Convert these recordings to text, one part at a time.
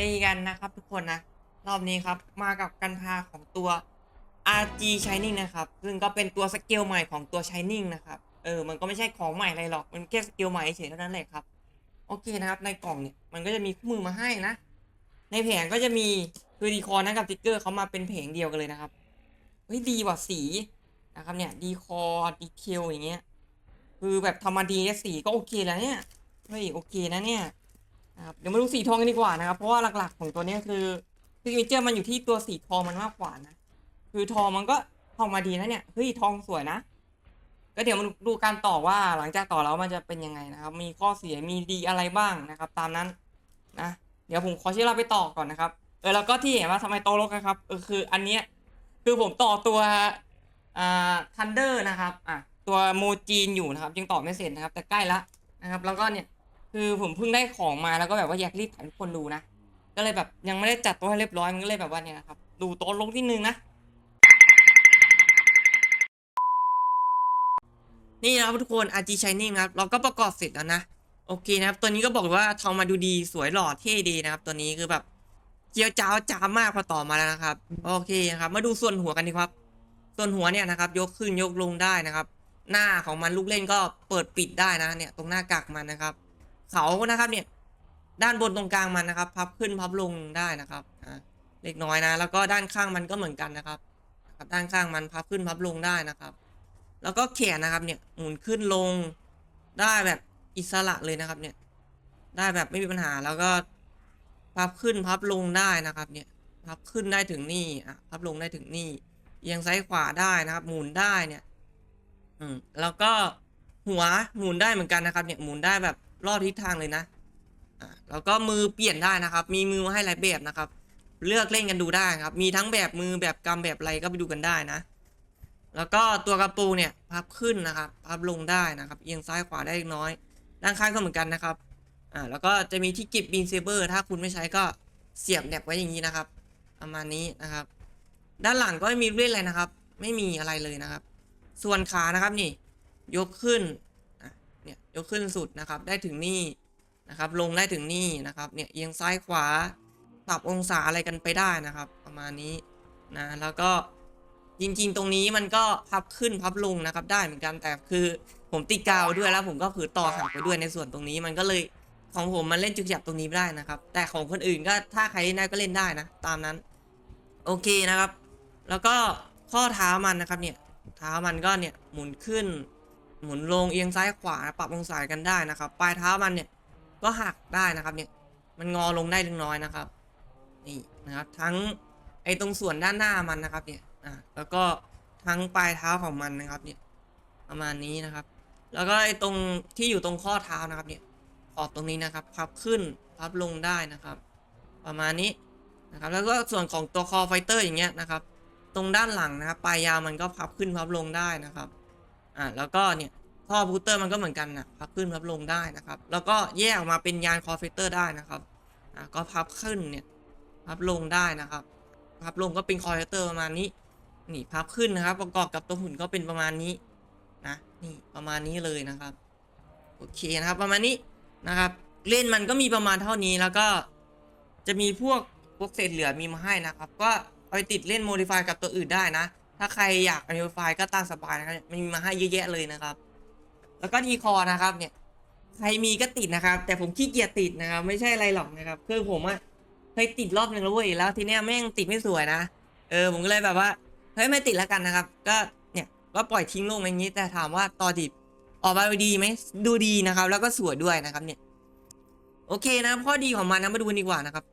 ดีกันนะครับทุกคนนะ รอบนี้ครับมากับกันพาของตัว RG Shining นะครับ ซึ่งก็เป็นตัวสเกลใหม่ของตัว Shining นะครับ เออ มันก็ไม่ใช่ของใหม่อะไรหรอก มันแค่สเกลใหม่เฉยเท่านั้นแหละครับ โอเคนะครับ ในกล่องเนี่ย มันก็จะมีคู่มือมาให้นะ ในแผงก็จะมีคือดีคอร์นะกับติ๊กเกอร์เขามาเป็นเพลงเดียวกันเลยนะครับ เฮ้ยดีว่ะสีนะครับเนี่ยดีคอร์ดีเคลอย่างเงี้ย คือแบบทำมดีสีก็โอเคแล้วเนี่ย เฮ้ยโอเคนะเนี่ย นะครับเดี๋ยวมาดูสีทองกันดีกว่านะครับ เพราะว่าหลักๆของตัวนี้คือซิกเนเจอร์มันอยู่ที่ตัวสีทองมันมากกว่านะ คือทองมันก็ทองมาดีนะเนี่ยเฮ้ยทองสวยนะ ก็เดี๋ยวมาดูการต่อว่าหลังจากต่อแล้วมันจะเป็นยังไงนะครับ มีข้อเสียมีดีอะไรบ้างนะครับ ตามนั้นนะเดี๋ยวผมขอชี้เราไปต่อก่อนนะครับ เออแล้วก็ที่เห็นว่าทำไมโตลกนะครับเออคืออันเนี้ยคือผมต่อตัวอ่าทันเดอร์นะครับอะตัวโมจีนอยู่นะครับยังต่อไม่เสร็จนะครับ แต่ใกล้ละนะครับ แล้วก็เนี่ย คือผมเพิ่งได้ของมาแล้วก็แบบว่าอยากรีบถ่ายให้ทุกคนดูนะก็เลยแบบยังไม่ได้จัดโต๊ะให้เรียบร้อยมันก็เลยแบบว่าเนี่ยนะครับดูโต๊ะลงที่นึงนะนี่นะครับทุกคน RG Shining ครับเราก็ประกอบเสร็จแล้วนะโอเคนะครับ ตัวนี้ก็บอกว่าทองมาดูดีสวยหล่อเท่ดีนะครับ ตัวนี้คือแบบเจียวจ้าวจ้ามากพอต่อมาแล้วนะครับ โอเคนะครับ มาดูส่วนหัวกันดีครับ ส่วนหัวเนี่ยนะครับ ยกขึ้นยกลงได้นะครับ หน้าของมันลูกเล่นก็เปิดปิดได้นะเนี่ย ตรงหน้ากากมันนะครับ เขานะครับเนี่ยด้านบนตรงกลางมันนะครับ พับขึ้นพับลงได้นะครับเล็กน้อยนะ แล้วก็ด้านข้างมันก็เหมือนกันนะครับนะครับ ด้านข้างมันพับขึ้นพับลงได้นะครับ แล้วก็แขนนะครับเนี่ยหมุนขึ้นลงได้แบบอิสระเลยนะครับเนี่ยได้แบบไม่มีปัญหาแล้วก็พับขึ้นพับลงได้นะครับเนี่ยพับขึ้นได้ถึงนี่อะพับลงได้ถึงนี่เอียงซ้ายขวาได้นะครับ หมุนได้เนี่ย อืมแล้วก็หัวหมุนได้เหมือนกันนะครับ เนี่ยหมุนได้แบบ รอบทิศทางเลยนะอ่าแล้วก็มือเปลี่ยนได้นะครับ มีมือมาให้หลายแบบนะครับ เลือกเล่นกันดูได้ครับ มีทั้งแบบมือแบบกำแบบอะไรก็ไปดูกันได้นะ แล้วก็ตัวกระปรงเนี่ยพับขึ้นนะครับ พับลงได้นะครับ เอียงซ้ายขวาได้เล็กน้อย ด้านข้างก็เหมือนกันนะครับ อ่า แล้วก็จะมีที่ก็บบีนเซเบอร์ถ้าคุณไม่ใช้ก็เสียบแนบไว้อย่างนี้นะครับ ประมาณนี้นะครับ ด้านหลังก็ไม่มีเล่นอะไรนะครับ ไม่มีอะไรเลยนะครับ ส่วนขานะครับนี่ ยกขึ้น เนี่ยยกขึ้นสุดนะครับได้ถึงนี่นะครับ ลงได้ถึงนี่นะครับเนี่ยเอียงซ้ายขวาปรับองศาอะไรกันไปได้นะครับ ประมาณนี้นะแล้วก็จริง ๆ ตรงนี้มันก็พับขึ้นพับลงนะครับ ได้เหมือนกันแต่คือผมติดกาวด้วยแล้วผมก็ผือต่อหักไปด้วยในส่วนตรงนี้มันก็เลยของผมมันเล่นจุกจับตรงนี้ไม่ได้นะครับ แต่ของคนอื่นก็ถ้าใครเล่นได้ก็เล่นได้นะ ตามนั้น โอเคนะครับ แล้วก็ข้อเท้ามันนะครับเนี่ยเท้ามันก็เนี่ยหมุนขึ้น หมุนลงเอียงซ้ายขวาปรับองศากันได้นะครับ ปลายเท้ามันเนี่ยก็หักได้นะครับเนี่ยมันงอลงได้เล็กน้อยนะครับ นี่นะครับทั้งไอตรงส่วนด้านหน้ามันนะครับเนี่ยอ่าแล้วก็ทั้งปลายเท้าของมันนะครับเนี่ยประมาณนี้นะครับ แล้วก็ไอตรงที่อยู่ตรงข้อเท้านะครับเนี่ยขอบตรงนี้นะครับพับขึ้นพับลงได้นะครับ ประมาณนี้นะครับแล้วก็ส่วนของตัวคอไฟเตอร์อย่างเงี้ยนะครับ ตรงด้านหลังนะครับปลายยาวมันก็พับขึ้นพับลงได้นะครับ อ่าแล้วก็เนี่ยท่อบูเตอร์มันก็เหมือนกันนะพับขึ้นพับลงได้นะครับ แล้วก็แยกออกมาเป็นยานคอไฟเตอร์ได้นะครับอ่าก็พับขึ้นเนี่ยพับลงได้นะครับ พับลงก็เป็นคอไฟเตอร์ประมาณนี้นี่พับขึ้นนะครับ ประกอบกับตัวหุ่นก็เป็นประมาณนี้นะนี่ประมาณนี้เลยนะครับโอเคนะครับประมาณนี้นะครับเล่นมันก็มีประมาณเท่านี้แล้วก็จะมีพวกพวกเศษเหลือมีมาให้นะครับ ก็เอาไปติดเล่นโมดิฟายกับตัวอื่นได้นะ ถ้าใครอยากโมดิฟายก็ตามสบายนะครับมันมีมาให้เยอะแยะเลยนะครับ แล้วก็ทีคอนะครับเนี่ยใครมีก็ติดนะครับ แต่ผมขี้เกียจติดนะครับ ไม่ใช่อะไรหรอกนะครับคือผมอะเคยติดรอบหนึ่งแล้วเว้ยแล้วทีเนี้ยแม่งติดไม่สวยนะเออผมก็เลยแบบว่าเฮ้ยไม่ติดแล้วกันนะครับ ก็เนี่ยก็ปล่อยทิ้งลงอย่างนี้แต่ถามว่าต่อดิบออกมาดีไหมดูดีนะครับ แล้วก็สวยด้วยนะครับเนี่ยโอเคนะข้อดีของมันนะมาดูกันดีกว่านะครับ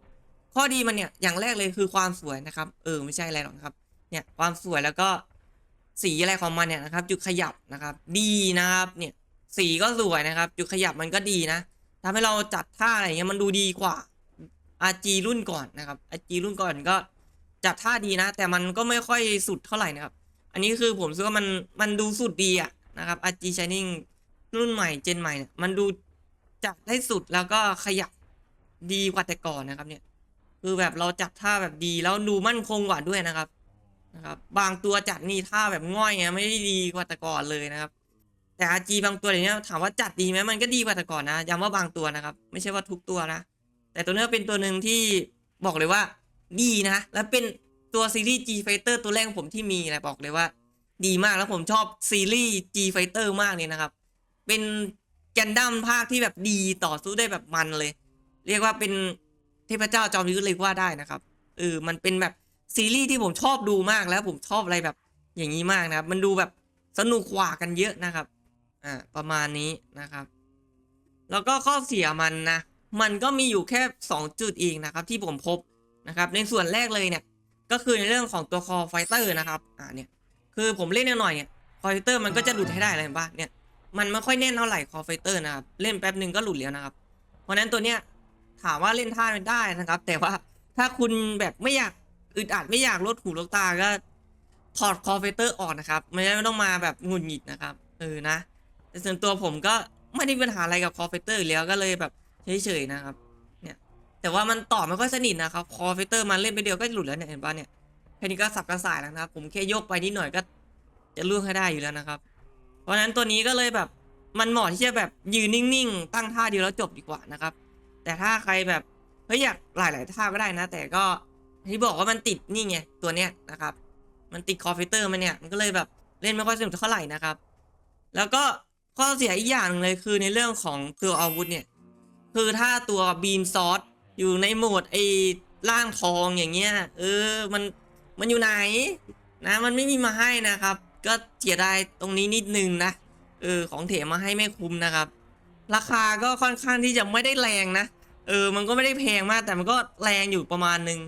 ข้อดีมันเนี่ยอย่างแรกเลยคือความสวยนะครับ เออไม่ใช่อะไรหรอกนะครับ เนี่ยความสวยแล้วก็สีอะไรของมันเนี่ยนะครับ จุดขยับนะครับ ดีนะครับเนี่ยสีก็สวยนะครับ จุดขยับมันก็ดีนะทำให้เราจัดท่าอะไรเงี้ยมันดูดีกว่า RG รุ่นก่อนนะครับ RG รุ่นก่อนก็จัดท่าดีนะ แต่มันก็ไม่ค่อยสุดเท่าไหร่นะครับ อันนี้คือผมรู้สึกว่ามันมันดูสุดดีอะนะครับ RG Shining รุ่นใหม่เจนใหม่เนี่ยมันดูจัดได้สุดแล้วก็ขยับดีกว่าแต่ก่อนนะครับเนี่ยคือแบบเราจัดท่าแบบดีแล้วดูมั่นคงกว่าด้วยนะครับ นะครับบางตัวจัดนี่ท่าแบบง่อยไงไม่ได้ดีกว่าแต่ก่อนเลยนะครับ แต่ RG บางตัวอย่างเนี้ยถามว่าจัดดีไหมมันก็ดีกว่าแต่ก่อนนะย้ำว่าบางตัวนะครับ ไม่ใช่ว่าทุกตัวนะ แต่ตัวนี้เป็นตัวหนึ่งที่บอกเลยว่าดีนะ และเป็นตัวซีรีส์ G Fighter ตัวแรกของผมที่มีนะบอกเลยว่า ดีมากแล้วผมชอบซีรีส์ G Fighter มากเลยนะครับ เป็นแกนดั้มภาคที่แบบดีต่อสู้ได้แบบมันเลย เรียกว่าเป็นเทพเจ้าจอมยุทธเลยว่าได้นะครับเออมันเป็นแบบ ซีรีส์ที่ผมชอบดูมากแล้วผมชอบอะไรแบบอย่างนี้มากนะครับ มันดูแบบสนุกกว่ากันเยอะนะครับ อ่า ประมาณนี้นะครับ แล้วก็ข้อเสียมันนะ มันก็มีอยู่แค่ 2 จุดเองนะครับ ที่ผมพบนะครับ ในส่วนแรกเลยเนี่ย ก็คือในเรื่องของตัวคอไฟเตอร์นะครับ อ่าเนี่ย คือผมเล่นหน่อยเนี่ย คอไฟเตอร์มันก็จะหลุดให้ได้อะไรบ้างเนี่ย มันไม่ค่อยแน่นเท่าไหร่คอไฟเตอร์นะครับ เล่นแป๊บหนึ่งก็หลุดแล้วนะครับ เพราะฉะนั้นตัวเนี้ยถามว่าเล่นท่ามันได้นะครับ แต่ว่าถ้าคุณแบบไม่อยาก อึดอัดไม่อยากลดหูลดตาก็ถอดคอไฟเตอร์ออกนะครับ ไม่ได้ไม่ต้องมาแบบหงุดหงิดนะครับเออนะ แต่ส่วนตัวผมก็ไม่ได้มีปัญหาอะไรกับคอไฟเตอร์แล้วก็เลยแบบเฉยๆนะครับ เนี่ย แต่ว่ามันต่อไม่ค่อยสนิทนะครับ คอไฟเตอร์มันเล่นไปเดียวก็หลุดแล้วเนี่ยเห็นปะเนี่ยแค่นี้ก็สับกระส่ายแล้วนะครับ ผมแค่ยกไปนิดหน่อยก็จะล่วงให้ได้อยู่แล้วนะครับ เพราะฉะนั้นตัวนี้ก็เลยแบบมันเหมาะที่จะแบบยืนนิ่งๆตั้งท่าเดียวแล้วจบดีกว่านะครับ แต่ถ้าใครแบบเฮ้ยอยากหลาย ๆ ท่าก็ได้นะ แต่ก็ ที่บอกว่ามันติดนี่ไงตัวเนี้ยนะครับ มันติดคอไฟเตอร์มันเนี่ยมันก็เลยแบบเล่นไม่ค่อยสนุกเท่าไหร่นะครับ แล้วก็ข้อเสียอีกอย่างนึงเลยคือในเรื่องของตัวอาวุธเนี่ยคือถ้าตัวบีมซอสอยู่ในโหมดไอ้ร่างทองอย่างเงี้ยเออมันมันอยู่ไหนนะมันไม่มีมาให้นะครับ ก็เสียดายตรงนี้นิดนึงนะเออของเถมมาให้ไม่คุ้มนะครับ ราคาก็ค่อนข้างที่จะไม่ได้แรงนะเออมันก็ไม่ได้แพงมากแต่มันก็แรงอยู่ประมาณหนึ่ง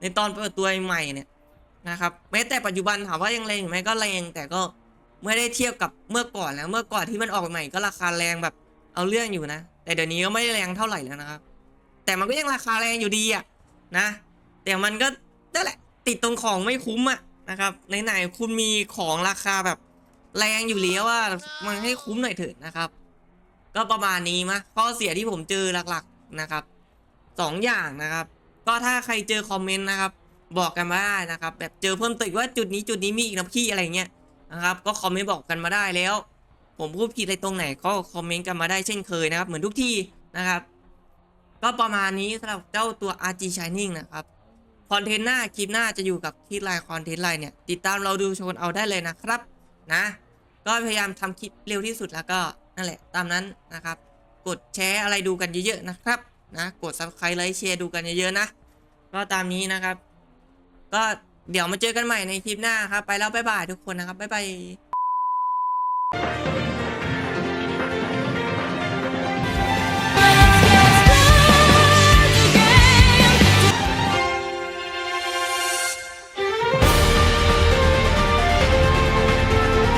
ในตอนเปิดตัวใหม่เนี่ยนะครับแม้แต่ปัจจุบันถามว่ายังแรงอยู่ไหมก็แรงแต่ก็ไม่ได้เทียบกับเมื่อก่อนแล้วเมื่อก่อนที่มันออกใหม่ก็ราคาแรงแบบเอาเรื่องอยู่นะ แต่เดี๋ยวนี้ก็ไม่ได้แรงเท่าไหร่แล้วนะครับ แต่มันก็ยังราคาแรงอยู่ดีอะนะ แต่มันก็นั่นแหละ ติดตรงของไม่คุ้มอะนะครับไหนๆคุณมีของราคาแบบแรงอยู่แล้วว่ามันให้คุ้มหน่อยเถิดนะครับ ก็ประมาณนี้มะข้อเสียที่ผมเจอหลักๆนะครับสองอย่างนะครับ ก็ถ้าใครเจอคอมเมนต์นะครับ บอกกันมาได้นะครับ แบบเจอเพิ่มเติมว่าจุดนี้จุดนี้มีอีกนะพี่อะไรเงี้ยนะครับ ก็คอมเมนต์บอกกันมาได้แล้ว ผมพูดผิดอะไรตรงไหนก็คอมเมนต์กันมาได้เช่นเคยนะครับ เหมือนทุกที่นะครับ ก็ประมาณนี้สำหรับเจ้าตัว RG Shining นะครับคอนเทนต์หน้าคลิปหน้าจะอยู่กับที่ไลน์คอนเทนต์ไลน์เนี่ย ติดตามเราดูชมเอาได้เลยนะครับนะ ก็พยายามทำคลิปเร็วที่สุดแล้วก็นั่นแหละตามนั้นนะครับ กดแชร์อะไรดูกันเยอะๆนะครับ นะ กด subscribe ไลค์แชร์ดูกันเยอะๆนะ ก็ตามนี้นะครับ ก็เดี๋ยวมาเจอกันใหม่ในคลิปหน้าครับ ไปแล้วบ๊ายบายทุกคนนะครับบ๊ายบาย